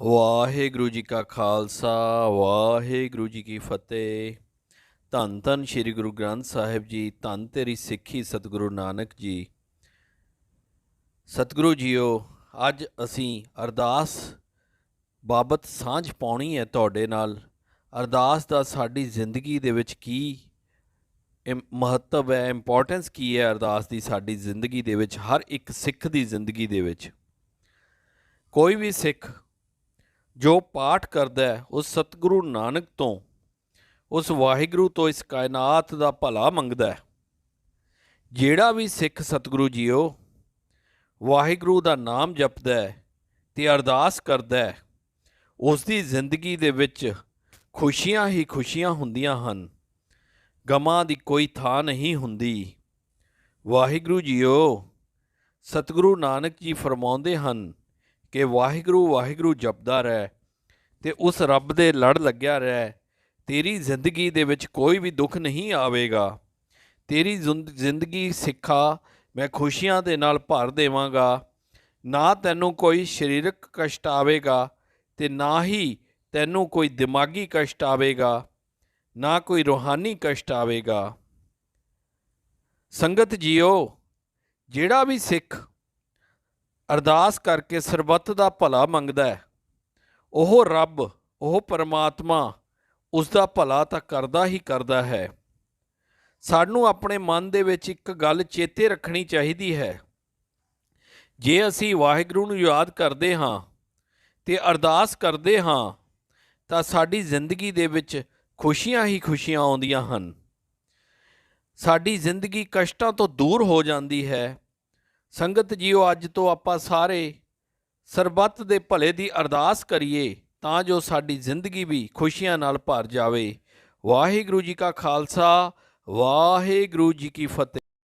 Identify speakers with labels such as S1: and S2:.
S1: ਵਾਹਿਗੁਰੂ ਜੀ ਕਾ ਖਾਲਸਾ, ਵਾਹਿਗੁਰੂ ਜੀ ਕੀ ਫਤਿਹ। ਧੰਨ ਧੰਨ ਸ੍ਰੀ ਗੁਰੂ ਗ੍ਰੰਥ ਸਾਹਿਬ ਜੀ, ਧੰਨ ਤੇਰੀ ਸਿੱਖੀ ਸਤਿਗੁਰੂ ਨਾਨਕ ਜੀ। ਸਤਿਗੁਰੂ ਜੀਓ, ਅੱਜ ਅਸੀਂ ਅਰਦਾਸ ਬਾਬਤ ਸਾਂਝ ਪਾਉਣੀ ਹੈ ਤੁਹਾਡੇ ਨਾਲ। ਅਰਦਾਸ ਦਾ ਸਾਡੀ ਜ਼ਿੰਦਗੀ ਦੇ ਵਿੱਚ ਕੀ ਇਮ- ਮਹੱਤਵ ਹੈ ਇੰਪੋਰਟੈਂਸ ਕੀ ਹੈ ਅਰਦਾਸ ਦੀ ਸਾਡੀ ਜ਼ਿੰਦਗੀ ਦੇ ਵਿੱਚ, ਹਰ ਇੱਕ ਸਿੱਖ ਦੀ ਜ਼ਿੰਦਗੀ ਦੇ ਵਿੱਚ। ਕੋਈ ਵੀ ਸਿੱਖ ਜੋ ਪਾਠ ਕਰਦਾ ਹੈ ਉਸ ਸਤਿਗੁਰੂ ਨਾਨਕ ਤੋਂ, ਉਸ ਵਾਹਿਗੁਰੂ ਤੋਂ ਇਸ ਕਾਇਨਾਤ ਦਾ ਭਲਾ ਮੰਗਦਾ ਹੈ। ਜਿਹੜਾ ਵੀ ਸਿੱਖ ਸਤਿਗੁਰੂ ਜੀਓ, ਵਾਹਿਗੁਰੂ ਦਾ ਨਾਮ ਜਪਦਾ ਹੈ ਤੇ ਅਰਦਾਸ ਕਰਦਾ ਹੈ ਉਸ ਦੀ ਜ਼ਿੰਦਗੀ ਦੇ ਵਿੱਚ ਖੁਸ਼ੀਆਂ ਹੀ ਖੁਸ਼ੀਆਂ ਹੁੰਦੀਆਂ ਹਨ। ਗਮਾਂ ਦੀ ਕੋਈ ਥਾਂ ਨਹੀਂ ਹੁੰਦੀ। ਵਾਹਿਗੁਰੂ ਜੀਓ, ਸਤਿਗੁਰੂ ਨਾਨਕ ਜੀ ਫਰਮਾਉਂਦੇ ਹਨ ਕਿ ਵਾਹਿਗੁਰੂ ਵਾਹਿਗੁਰੂ ਜਪਦਾ ਰਹਿ ਤੇ ਉਸ ਰੱਬ ਦੇ ਲੜ ਲੱਗਿਆ ਰਹਿ, ਤੇਰੀ ਜ਼ਿੰਦਗੀ ਦੇ ਵਿੱਚ ਕੋਈ ਵੀ ਦੁੱਖ ਨਹੀਂ ਆਵੇਗਾ। ਤੇਰੀ ਜ਼ਿੰਦ- ਜ਼ਿੰਦਗੀ ਸਿੱਖਾ, ਮੈਂ ਖੁਸ਼ੀਆਂ ਦੇ ਨਾਲ ਭਰ ਦੇਵਾਂਗਾ। ਨਾ ਤੈਨੂੰ ਕੋਈ ਸਰੀਰਕ ਕਸ਼ਟ ਆਵੇਗਾ ਤੇ ਨਾ ਹੀ ਤੈਨੂੰ ਕੋਈ ਦਿਮਾਗੀ ਕਸ਼ਟ ਆਵੇਗਾ, ਨਾ ਕੋਈ ਰੂਹਾਨੀ ਕਸ਼ਟ ਆਵੇਗਾ। ਸੰਗਤ ਜੀਓ, ਜਿਹੜਾ ਵੀ ਸਿੱਖ ਅਰਦਾਸ ਕਰਕੇ ਸਰਬੱਤ ਦਾ ਭਲਾ ਮੰਗਦਾ ਹੈ। ਉਹ ਰੱਬ, ਉਹ ਪਰਮਾਤਮਾ, ਉਸ ਦਾ ਭਲਾ ਤਾਂ ਕਰਦਾ ਹੀ ਕਰਦਾ ਹੈ। ਸਾਨੂੰ ਆਪਣੇ ਮਨ ਦੇ ਵਿੱਚ ਇੱਕ ਗੱਲ ਚੇਤੇ ਰੱਖਣੀ ਚਾਹੀਦੀ ਹੈ। ਜੇ ਅਸੀਂ ਵਾਹਿਗੁਰੂ ਨੂੰ ਯਾਦ ਕਰਦੇ ਹਾਂ ਤੇ ਅਰਦਾਸ ਕਰਦੇ ਹਾਂ, ਤਾਂ ਸਾਡੀ ਜ਼ਿੰਦਗੀ ਦੇ ਵਿੱਚ ਖੁਸ਼ੀਆਂ ਹੀ ਖੁਸ਼ੀਆਂ ਆਉਂਦੀਆਂ ਹਨ। ਸਾਡੀ ਜ਼ਿੰਦਗੀ ਕਸ਼ਟਾਂ ਤੋਂ ਦੂਰ ਹੋ ਜਾਂਦੀ ਹੈ। ਸੰਗਤ ਜੀਓ, ਅੱਜ ਤੋਂ ਆਪਾਂ ਸਾਰੇ ਸਰਬੱਤ ਦੇ ਭਲੇ ਦੀ ਅਰਦਾਸ ਕਰੀਏ ਤਾਂ ਜੋ ਸਾਡੀ ਜ਼ਿੰਦਗੀ ਵੀ ਖੁਸ਼ੀਆਂ ਨਾਲ ਭਰ ਜਾਵੇ। ਵਾਹਿਗੁਰੂ ਜੀ ਕਾ ਖਾਲਸਾ, ਵਾਹਿਗੁਰੂ ਜੀ ਕੀ ਫਤਿਹ।